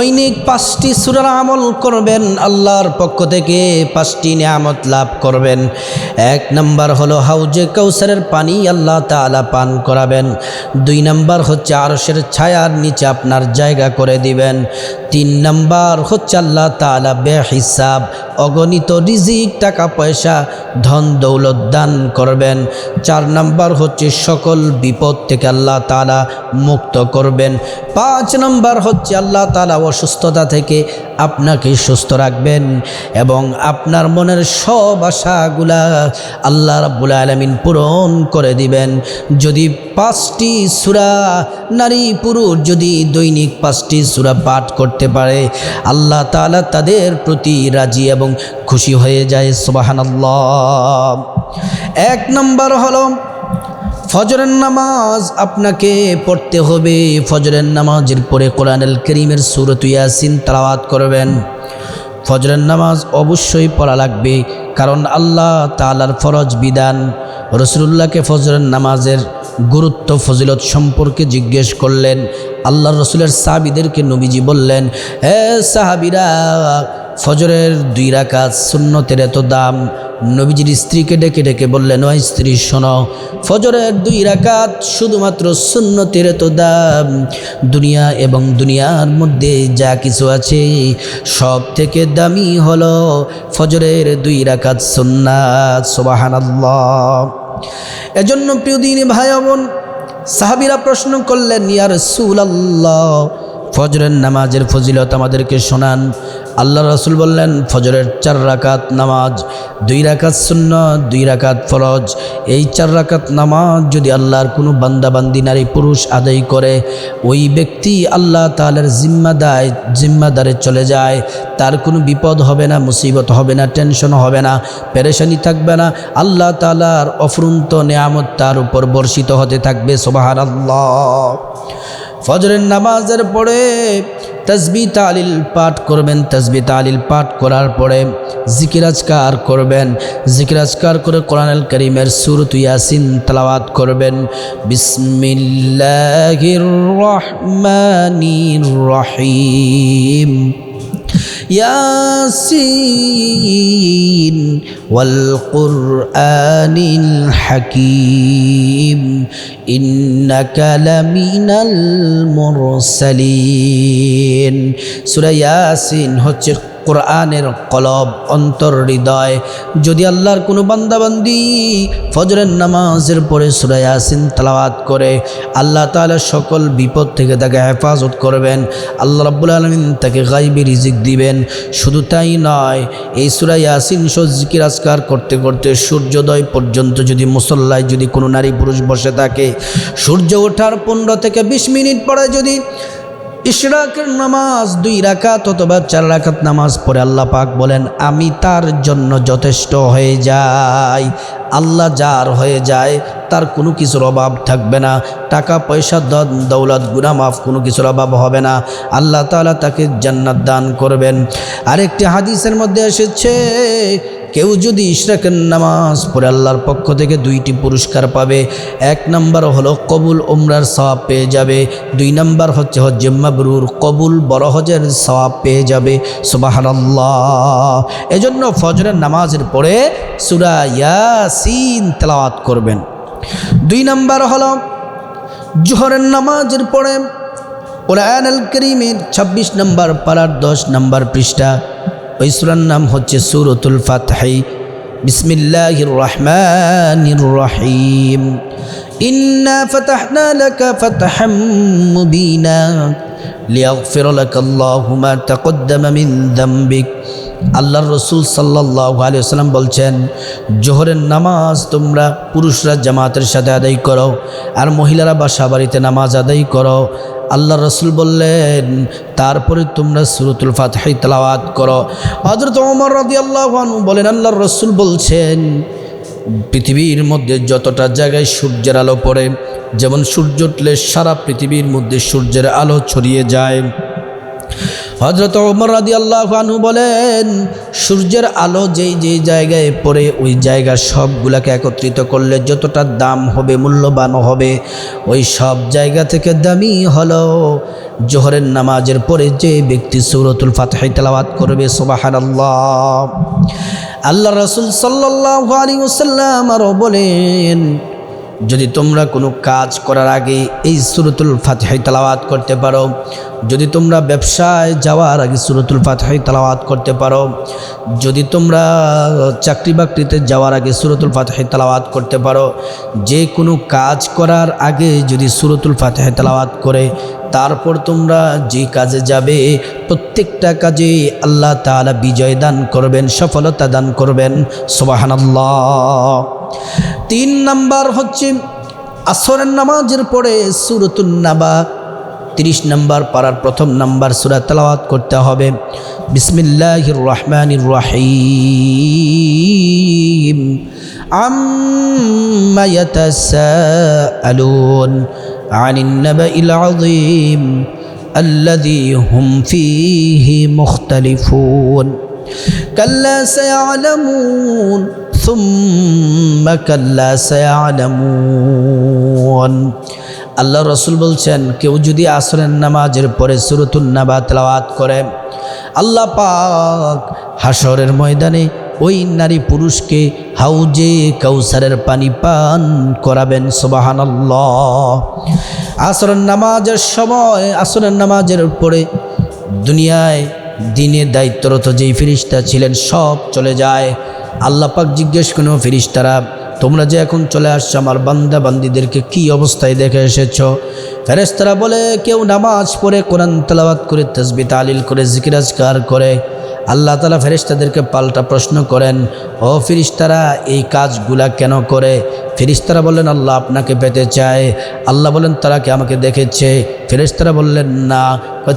দৈনিক পাঁচটি সুরার আমল করবেন, আল্লাহর পক্ষ থেকে পাঁচটি নিয়ামত লাভ করবেন। এক নম্বর হলো হাউজে কৌসারের পানি আল্লাহ তালা পান করাবেন। দুই নম্বর হচ্ছে আরসের ছায়ার নিচে আপনার জায়গা করে দিবেন। তিন নাম্বার হচ্ছে আল্লাহ তালা বে হিসাব অগণিত রিজিক, টাকা পয়সা, ধন দৌলত দান করবেন। চার নাম্বার হচ্ছে সকল বিপদ থেকে আল্লাহ তালা মুক্ত করবেন। পাঁচ নাম্বার হচ্ছে আল্লাহ তালা অসুস্থতা থেকে আপনাকে সুস্থ রাখবেন এবং আপনার মনের সব আশাগুলা আল্লাহ রাব্বুল আলমিন পূরণ করে দিবেন। যদি পাঁচটি সুরা নারী পুরুষ যদি দৈনিক পাঁচটি সুরা পাঠ করতে পারে। আল্লাহ তাআলা তাদের প্রতি রাজি এবং খুশি হয়ে যায়, সুবাহানাল্লাহ। এক নম্বর হলো, ফজরের নামাজ আপনাকে পড়তে হবে। ফজরের নামাজের পরে কোরআনুল করিমের সুরত ইয়াসিন তালাওয়াত করবেন। ফজরের নামাজ অবশ্যই পড়া লাগবে, কারণ আল্লাহ তালার ফরজ বিধান। রসুল্লাহকে ফজরের নামাজের গুরুত্ব, ফজিলত সম্পর্কে জিজ্ঞেস করলেন। আল্লাহ রসুলের সাহাবিদেরকে নবীজি বললেন হে সাহাবিরা, ফজরের দুই রাকাত সুন্নতের এত দাম? নবীজির স্ত্রীকে ডেকে ডেকে বললেন, ওই স্ত্রী, শোনো, ফজরের দুই রাকাত শুধুমাত্র সুন্নতের এত দাম। দুনিয়া এবং দুনিয়ার মধ্যে যা কিছু আছে সব থেকে দামি হলো ফজরের দুই রাকাত সুন্নাত। সোবাহানাল্লাহ। এজন্য প্রিয় দিনী ভাই বোন, সাহাবিরা প্রশ্ন করলেন ইয়ার সুল আল্লাহ ফজরের নামাজের ফজিলত আমাদেরকে শোনান। আল্লাহ রসুল বললেন, ফজরের চার রাকাত নামাজ, দুই রাকাত শূন্য দুই রাকাত ফরজ। এই চার রাকাত নামাজ যদি আল্লাহর কোনো বান্দাবান্দি নারী পুরুষ আদায় করে, ওই ব্যক্তি আল্লাহ তালের জিম্মাদায় জিম্মাদারে চলে যায়। তার কোনো বিপদ হবে না, মুসিবত হবে না টেনশন হবে না, পেরেশানি থাকবে না। আল্লাহ তালার অফুরন্ত নেয়ামত তার উপর বর্ষিত হতে থাকবে সোবাহার আল্লাহ ফজরের নামাজের পরে তসবি তালিল পাঠ করবেন তসবি তালিল পাঠ করার পরে জিকিরাজকার করবেন জিকিরাজকার করে কোরআনুল করিমের সুরত ইয়াসিন তালাওয়াত করবেন। বিসমিল্লাহির রহমানির রহিম। ياسين والقرآن الحكيم إنك لمن المرسلين سورة ياسين হচ্ছে কোরআনের কলব, অন্তর হৃদয়। যদি আল্লাহর কোনো বান্দাবান্দি ফজরের নামাজের পরে সুরায় আসিন তালাওয়াত করে, আল্লাহ তাআলা সকল বিপদ থেকে তাকে হেফাজত করবেন। আল্লাহ রাব্বুল আলমিন তাকে গাইবি রিজিক দিবেন। শুধু তাই নয়, এই সুরাই আসিন জিকির আজকার করতে করতে সূর্যোদয় পর্যন্ত যদি মুসল্লায় যদি কোনো নারী পুরুষ বসে থাকে, সূর্য ওঠার পনেরো থেকে বিশ মিনিট পরে যদি ইশরাকের নামাজ দুই রাকাত অথবা চার রাকাত নামাজ পড়ে আল্লাহ পাক বলেন, আমি তার জন্য যথেষ্ট হয়ে যাই। আল্লাহ যার হয়ে যায়, তার কোনো কিছুর অভাব থাকবে না। টাকা, পয়সা দৌলত গুনা মাফ কোনো কিছুর অভাব হবে না। আল্লাহ তাআলা তাকে জান্নাত দান করবেন। আরেকটি হাদিসের মধ্যে এসেছে কেউ যদি ইশরাকের নামাজ পড়ে আল্লাহর পক্ষ থেকে দুইটি পুরস্কার পাবে, এক নাম্বার হলো কবুল উমরার সওয়াব পেয়ে যাবে, দুই নাম্বার হচ্ছে হজ্জে মাবরুর কবুল বড় হজের সওয়াব পেয়ে যাবে, সুবহানাল্লাহ। এজন্য ফজরের নামাজের পরে সূরা ইয়াসিন তেলাওয়াত করবেন। দুই নাম্বার হলো জোহরের নামাজের পরে কোরআন আল করিমের ছাব্বিশ নম্বর পাড়ার দশ নম্বর পৃষ্ঠা ওই সুরার নাম হচ্ছে সুরতুল ফাতহাই বিসমিল্লাহির রহমানির রহিম। ইন্না ফাতাহনা লাকা ফাতহাম মুবিনা লিয়াগফির লাকা আল্লাহু মা তাকদ্দামা মিন যামবিক আল্লাহর রসুল সাল্লাহ আলিয়াল্লাম বলছেন, জোহরের নামাজ তোমরা পুরুষরা জামাতের সাথে আদায় করো আর মহিলারা বাসা বাড়িতে নামাজ আদায় করো। আল্লাহ রসুল বললেন, তারপরে তোমরা সুরতুল ফাতহাই তালাওয়াত করো। হজরত ওমর রদি আল্লাহ বলেন আল্লাহ রসুল বলছেন, পৃথিবীর মধ্যে যতটা জায়গায় সূর্যের আলো পড়ে, যেমন সূর্য উঠলে সারা পৃথিবীর মধ্যে সূর্যের আলো ছড়িয়ে যায় হজরত ওমর রাদি আল্লাহ আনহু বলেন, সূর্যের আলো যেই যেই জায়গায় পড়ে, ওই জায়গা সবগুলাকে একত্রিত করলে যতটা দাম হবে মূল্যবান হবে, ওই সব জায়গা থেকে দামি হলো। জোহরের নামাজের পরে যে ব্যক্তি সৌরতুল ফাতহাই তেলাওয়াত করবে সোবাহান আল্লাহ আল্লাহ রসুল সাল্লাহ আলী ওসাল্লাম আরও বলেন যদি তোমরা কোনো কাজ করার আগে এই সুরতুল ফাতহাই তালাওয়াত করতে পারো, যদি তোমরা ব্যবসায় যাওয়ার আগে সুরতুল ফাতহাই তালাওয়াত করতে পারো, যদি তোমরা চাকরি বাকরিতে যাওয়ার আগে সুরতুল ফাতহাই তালাওয়াত করতে পারো, যে কোনো কাজ করার আগে যদি সুরতুল ফাতহাই তালাওয়াত করে, তারপর তোমরা যে কাজে যাবে, প্রত্যেকটা কাজে আল্লাহ তাআলা বিজয় দান করবেন, সফলতা দান করবেন। সুবহানাল্লাহ। তিন নাম্বার হচ্ছে আসরের নামাজের পরে সুরতুল নাবা তিরিশ নাম্বার পাড়ার প্রথম নাম্বার সুরা তেলাওয়াত করতে হবে বিসমিল্লাহির রহমানির রহিম আম্মা ইয়াতাসাআলুন আনিন নাবাইল আযীম الذي هم فيه مختلفون كلا سيعلمون আল্লাহ রসুল বলছেন, কেউ যদি আসরের নামাজের পরে সুরতুল নাবা তেলাওয়াত করে, আল্লাহ পাক হাসরের ময়দানে ওই নারী পুরুষকে হাউজে কাউসারের পানি পান করাবেন সোবাহান আসরের নামাজের সময়, আসরের নামাজের পরে দুনিয়ায় দিনে দায়িত্বরত যেই ফিরিস্তা ছিলেন, সব চলে যায়। আল্লাহ পাক জিজ্ঞেস কোনো ফিরিস্তারা তোমরা যে এখন চলে আসছো আমার বান্দা বান্দিদেরকে কি অবস্থায় দেখে এসেছ? ফেরেস্তারা বলে, কেউ নামাজ পড়ে কোরআন তালাবাত করে, তসবি তালিল করে জিকিরাজকার করে আল্লাহ তালা ফেরিস্তাদেরকে পাল্টা প্রশ্ন করেন, ও ফিরিস্তারা এই কাজগুলা কেন করে? ফিরিস্তারা বললেন, আল্লাহ আপনাকে পেতে চায়। আল্লাহ বলেন, তারা কি আমাকে দেখেছে? ফেরিস্তারা বললেন, না।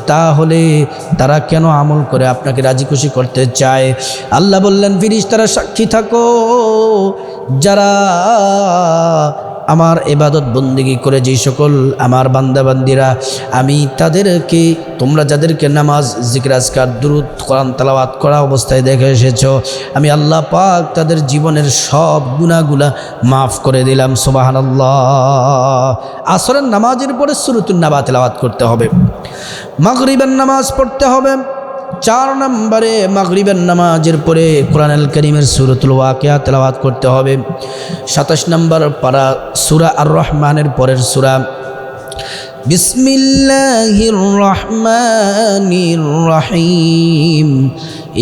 তাহলে তারা কেন আমল করে আপনাকে রাজি খুশি করতে চায়? আল্লাহ বললেন ফিরিস্তারা সাক্ষী থাকো। যারা আমার এবাদত বন্দিগি করে যেই সকল আমার বান্দাবান্দিরা, আমি তাদেরকে, তোমরা যাদেরকে নামাজ জিকরাজকার দুরুদ, কোরআন, তালাওয়াত করা অবস্থায় দেখে এসেছ, আমি আল্লাহ পাক তাদের জীবনের সব গুণাগুলা মাফ করে দিলাম সোবাহান আসরের নামাজের পরে সুরতুল নাবা তেলাওয়াত করতে হবে, মাগরিবের নামাজ পড়তে হবে চার নম্বরে মাগরিবের নামাজের পরে কোরআনুল করিমের সুরতুল ওয়াকিয়া তেলাওয়াত করতে হবে। সাতাশ নম্বর পারা সুরা আর রহমানের পরের সুরা। বিসমিল্লাহির রহমানির রহিম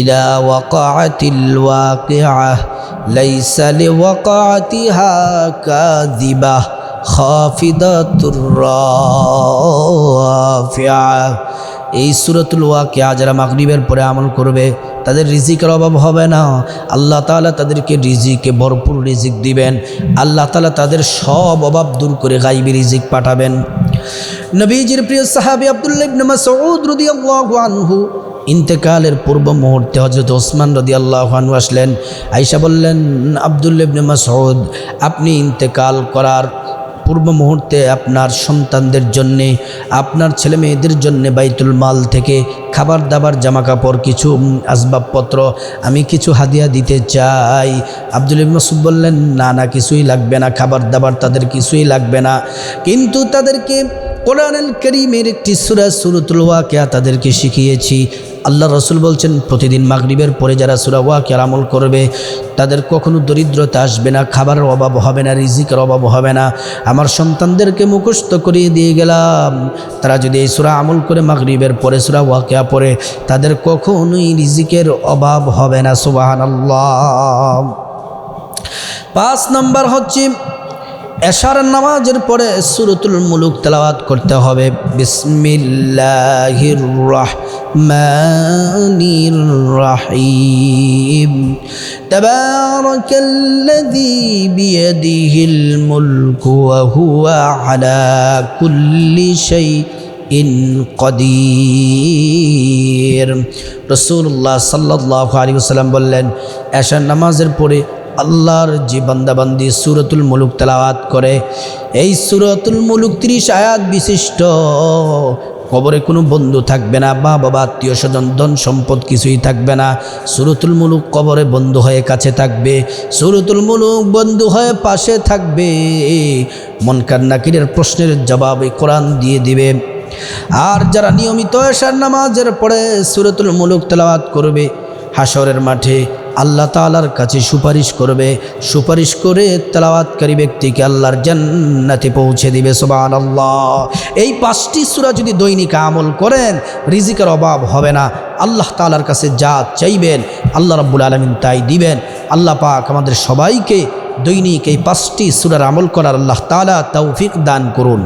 ইদা ওয়াকাতিল ওয়াকিআহ, লাইসা লিওয়াকাতিহা কাযিবাহ খাফিদাতুর রাফিআহ এই সুরতুল ওয়াকে যারা মাগরিবের পরে আমল করবে, তাদের রিজিকের অভাব হবে না। আল্লাহ তালা তাদেরকে রিজিকে ভরপুর রিজিক দিবেন। আল্লাহ তালা তাদের সব অভাব দূর করে গাইবি রিজিক পাঠাবেন। নবীজির প্রিয় সাহাবি আবদুল্লাহ সৌদ ইন্তেকালের পূর্ব মুহূর্তে হজরত ওসমান রদি আল্লাহানু আসলেন। আইসা বললেন আবদুল্লাবনে মাসউদ, আপনি ইন্তেকাল করার পূর্ব মুহূর্তে আপনার সন্তানদের জন্যে, আপনার ছেলে মেয়েদের জন্যে বাইতুল মাল থেকে খাবার দাবার জামা কাপড় কিছু আসবাবপত্র, আমি কিছু হাদিয়া দিতে চাই। আব্দুল মাসুদ বললেন, না না, কিছুই লাগবে না, খাবার দাবার তাদের কিছুই লাগবে না। কিন্তু তাদেরকে কোরআনুল করিমের একটি সুরা সুরতুল ওয়াকিয়া তাদেরকে শিখিয়েছি। আল্লাহ রসুল বলছেন, প্রতিদিন মাগরিবের পরে যারা সুরা ওয়াকিয়ার আমল করবে, তাদের কখনো দরিদ্রতা আসবে না, খাবারের অভাব হবে না, রিজিকের অভাব হবে না। আমার সন্তানদেরকে মুখস্থ করিয়ে দিয়ে গেলাম, তারা যদি এই সুরা আমল করে মাগরিবের পরে, সুরা ওয়াকিয়া পরে, তাদের কখনোই রিজিকের অভাব হবে না সুবাহান আল্লাহ পাঁচ নম্বর হচ্ছে এশার নামাজের পরে সুরতুল মুলুক তেলাওয়াত করতে হবে। বিসমিল্লাহির রহমানির রহিম তাবারাকাল্লাযী বিয়াদিহিল বললেন, এশার নামাজের পরে আল্লাহর যে বান্দাবান্দি সুরতুল মুলুক তেলাওয়াত করে, এই সুরতুল মুলুক ত্রিশ আয়াত বিশিষ্ট। কবরে কোনো বন্ধু থাকবে না বা বাবা, আত্মীয় স্বজন, ধন সম্পদ কিছুই থাকবে না। সুরতুল মুলুক কবরে বন্ধু হয়ে কাছে থাকবে, সুরতুল মুলুক বন্ধু হয়ে পাশে থাকবে। মনকার নাকিরের প্রশ্নের জবাবে কোরআন দিয়ে দিবে। আর যারা নিয়মিত এশার নামাজের পরে সুরতুল মুলুক তেলাওয়াত করবে হাসরের মাঠে আল্লাহ তালার কাছে সুপারিশ করবে, সুপারিশ করে তেলাওয়াতকারী ব্যক্তিকে আল্লাহর জান্নাতে পৌঁছে দিবে সোবান আল্লাহ এই পাঁচটি সুরা যদি দৈনিক আমল করেন, রিজিকের অভাব হবে না। আল্লাহ তালার কাছে যা চাইবেন, আল্লাহ রব্বুল আলমিন তাই দিবেন। আল্লাহ পাক আমাদের সবাইকে দৈনিক এই পাঁচটি সুরার আমল করার আল্লাহ তালা তৌফিক দান করুন।